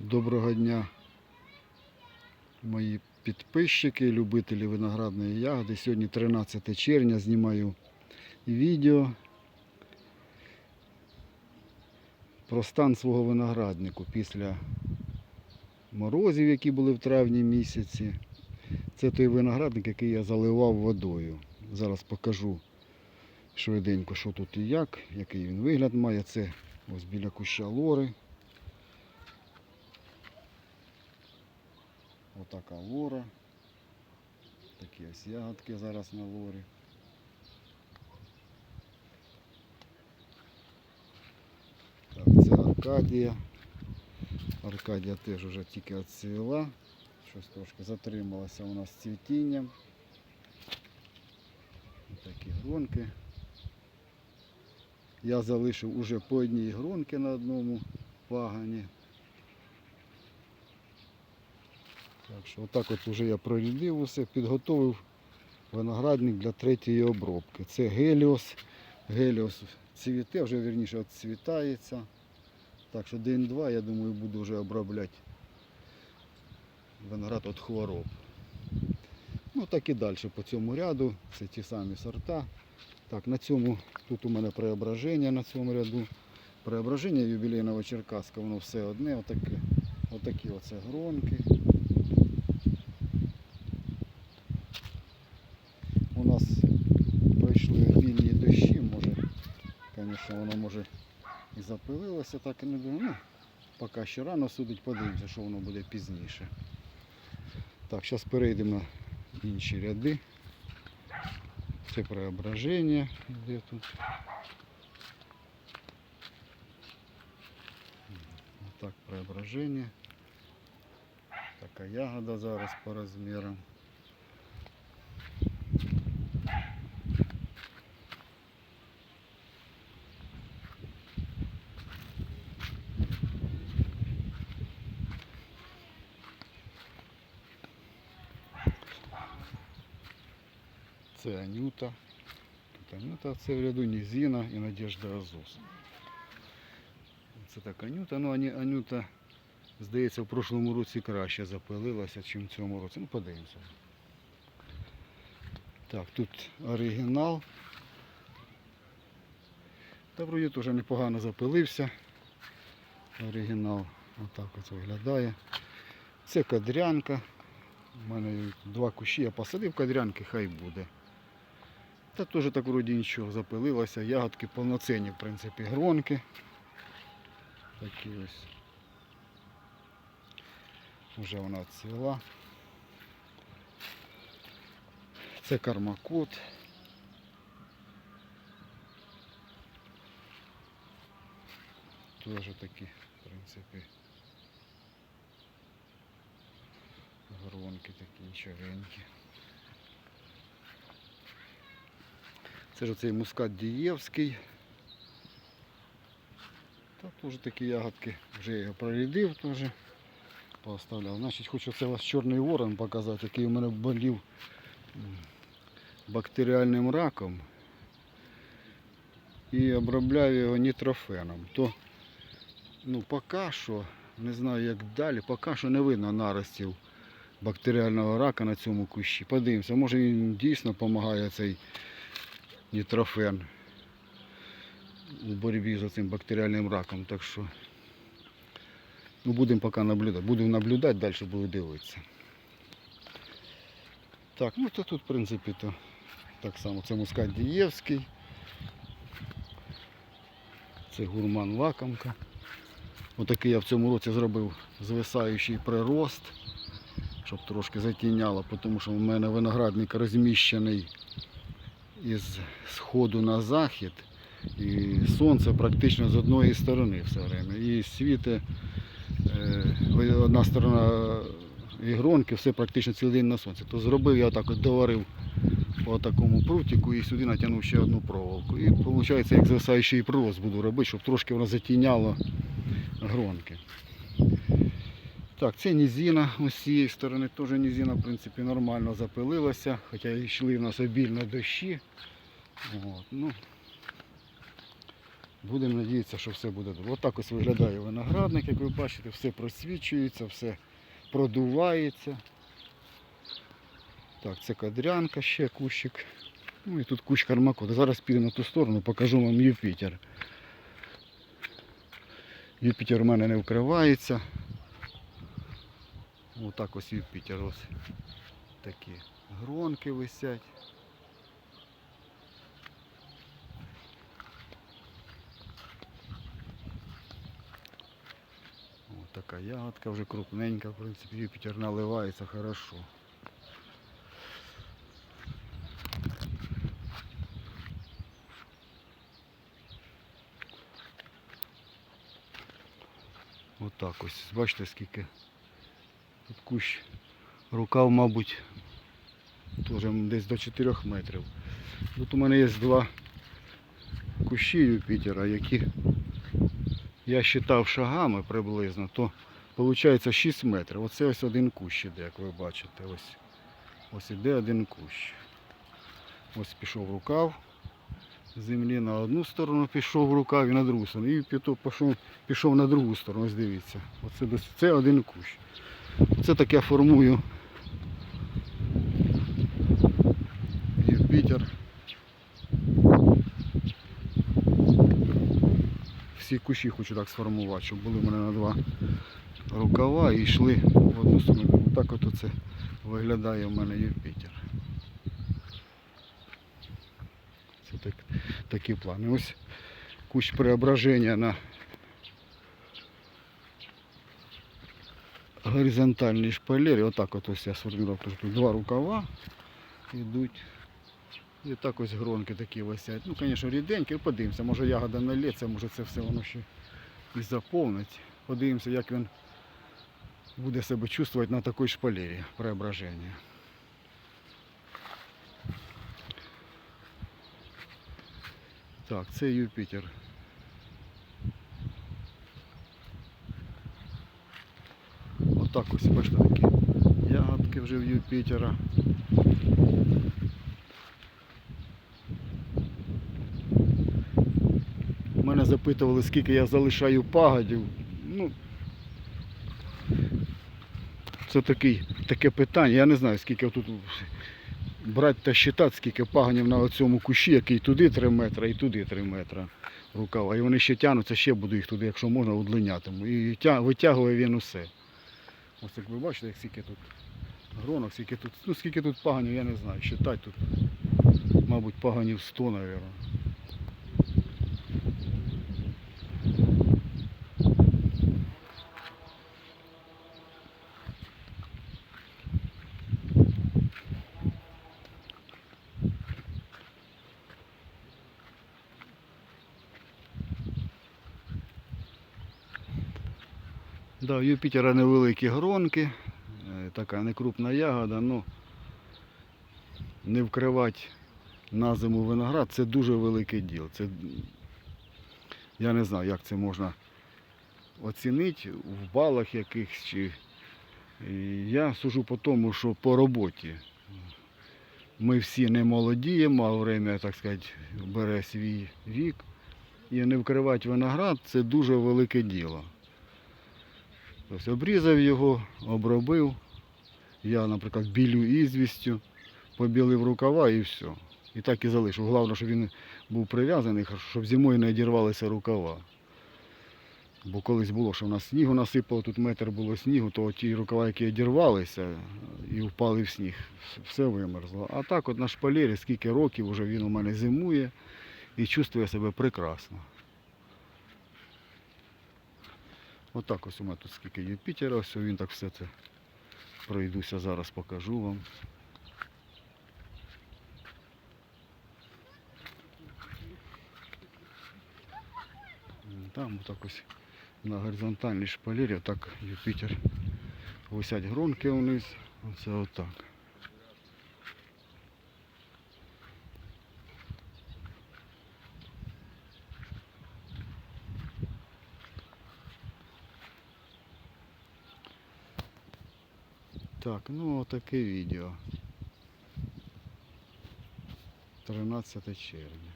Доброго дня, мої підписчики, любителі виноградної ягоди. Сьогодні 13 червня знімаю відео про стан свого винограднику після морозів, які були в травні місяці. Це той виноградник, який я заливав водою. Зараз покажу швиденько, що тут і як, який він вигляд має. Це ось біля куща лори. Отака лора. Такі ось ягодки зараз на лорі. Так, це Аркадія. Аркадія теж вже тільки відцвіла. Щось трошки затрималося у нас з цвітінням. Такі гронки. Я залишив уже по одній гронки на одному пагані. Так що отак от уже я прорядив усе, підготовив виноградник для третьої обробки. Це геліос. Геліос цвіте, вже вірніше відцвітається. Так що день-два, я думаю, буду вже обробляти виноград від хвороб. Ну так і далі по цьому ряду. Це ті самі сорта. Так, на цьому, тут у мене преображення на цьому ряду. Преображення юбілейного Черкаска, воно все одне, отаке, отакі оце гронки. У нас пройшли вільні дощі, може, звісно, воно може і запилилося, так і не думаю. Ну, поки ще рано судить, подивимося, що воно буде пізніше. Так, зараз перейдемо на інші ряди. Це преображення йде тут. Так, преображення. Така ягода зараз по розмірам. Це Анюта. Тут Анюта, це в ряду Нізіна і Надежда Азос. Це так Анюта, ну Анюта, здається, в прошлому році краще запилилася, ніж в цьому році. Ну, подивимося. Так, тут оригінал. Та вроді теж непогано запилився. Оригінал. Отак ось виглядає. Це кадрянка. У мене два кущі, я посадив кадрянки, хай буде. Та теж так вроді нічого запилилося. Ягодки повноцінні, в принципі, гронки. Такі ось. Вже вона цвіла. Це кармакот. Теж такі, в принципі, гронки такі нічогенькі. Це ж оцей мускат Дієвський. Та теж такі ягодки. Вже я його прорядив теж. Поставляв. Значить, хочу це вас чорний ворон показати, який у мене болів бактеріальним раком. І обробляю його нітрофеном. То ну, поки що, не знаю як далі, поки що не видно наростів бактеріального рака на цьому кущі. Подивимося, може він дійсно допомагає цей нітрофен у боротьбі з цим бактеріальним раком. Так що ну, будемо поки наблюдати. Будемо наблюдати, далі буду дивитися. Так, ну то тут, в принципі, то так само. Це мускат Дієвський. Це гурман лакомка. Отакий я в цьому році зробив звисаючий прирост, щоб трошки затіняло, тому що в мене виноградник розміщений із сходу на захід. І сонце практично з одної сторони все время. І світе одна сторона ігронки, все практично цілий день на сонці. То зробив я так от доварив по такому прутику і сюди натягнув ще одну проволоку. І виходить, як зависаючий прирост буду робити, щоб трошки воно затіняло гронки. Так, це нізіна ось з цієї сторони теж нізіна, в принципі, нормально запилилася, хоча йшли в нас обільно дощі. От, ну, Будемо надіятися, що все буде добре. Отак ось виглядає виноградник, як ви бачите, все просвічується, все продувається. Так, це кадрянка ще кущик. Ну і тут кущ кармакота. Зараз піду на ту сторону, покажу вам Юпітер. Юпітер у мене не вкривається. Отак ось Юпітер. Ось такі гронки висять. Ось така ягодка вже крупненька, в принципі, Юпітер наливається хорошо. Отак ось. Бачите, скільки тут кущ. Рукав, мабуть, теж десь до 4 метрів. Тут у мене є два кущі Юпітера, які я вважав шагами приблизно, то виходить 6 метрів. Оце ось один кущ іде, як ви бачите. Ось, ось іде один кущ. Ось пішов рукав. Землі на одну сторону пішов рукав і на другу сторону. І пішов, пішов на другу сторону, ось дивіться. Оце, це один кущ. Це так я формую Юпітер. Всі кущі хочу так сформувати, щоб були в мене на два рукава і йшли в одну сторону. Так от це виглядає в мене Юпітер. Це так, такі плани. Ось кущ преображення на горизонтальній шпалері. Отак от ось я сформував. Два рукава йдуть. І так ось гронки такі висять. Ну, звісно, ріденькі, подивимося, може ягода налється, може це все воно ще і заповнить. Подивимося, як він буде себе чувствувати на такій шпалері преображення. Так, це Юпітер. Отак ось, бачите, такі ягодки вже в Юпітера. Мене запитували, скільки я залишаю пагодів. Ну, це такий, таке питання. Я не знаю, скільки тут брати та считати, скільки пагонів на цьому кущі, який туди 3 метри і туди 3 метри рукава. І вони ще тягнуться, ще буду їх туди, якщо можна, удлинятиму. І витягує він усе. Ось як ви бачите, як скільки тут гронок, скільки тут, ну скільки тут паганів, я не знаю. Считати тут, мабуть, паганів 100, мабуть. Да, у Юпітера невеликі гронки, е, така некрупна ягода, ну не вкривати на зиму виноград це дуже велике діло. Це, я не знаю, як це можна оцінити в балах якихось. Чи... Я сужу по тому, що по роботі. Ми всі не молодіємо, а время, так сказати, бере свій вік. І не вкривати виноград це дуже велике діло. Тобто обрізав його, обробив. Я, наприклад, білю ізвістю, побілив рукава і все. І так і залишив. Головне, щоб він був прив'язаний, щоб зимою не одірвалися рукава. Бо колись було, що в нас снігу насипало, тут метр було снігу, то ті рукава, які одірвалися і впали в сніг, все вимерзло. А так от на шпалері скільки років вже він у мене зимує і чувствує себе прекрасно. Отак ось у мене тут скільки Юпітера, ось він так все це пройдуся, зараз покажу вам. Там отак ось на горизонтальній шпалері, отак Юпітер висять гронки вниз. Оце отак. Так, ну отаке відео. 13 червня.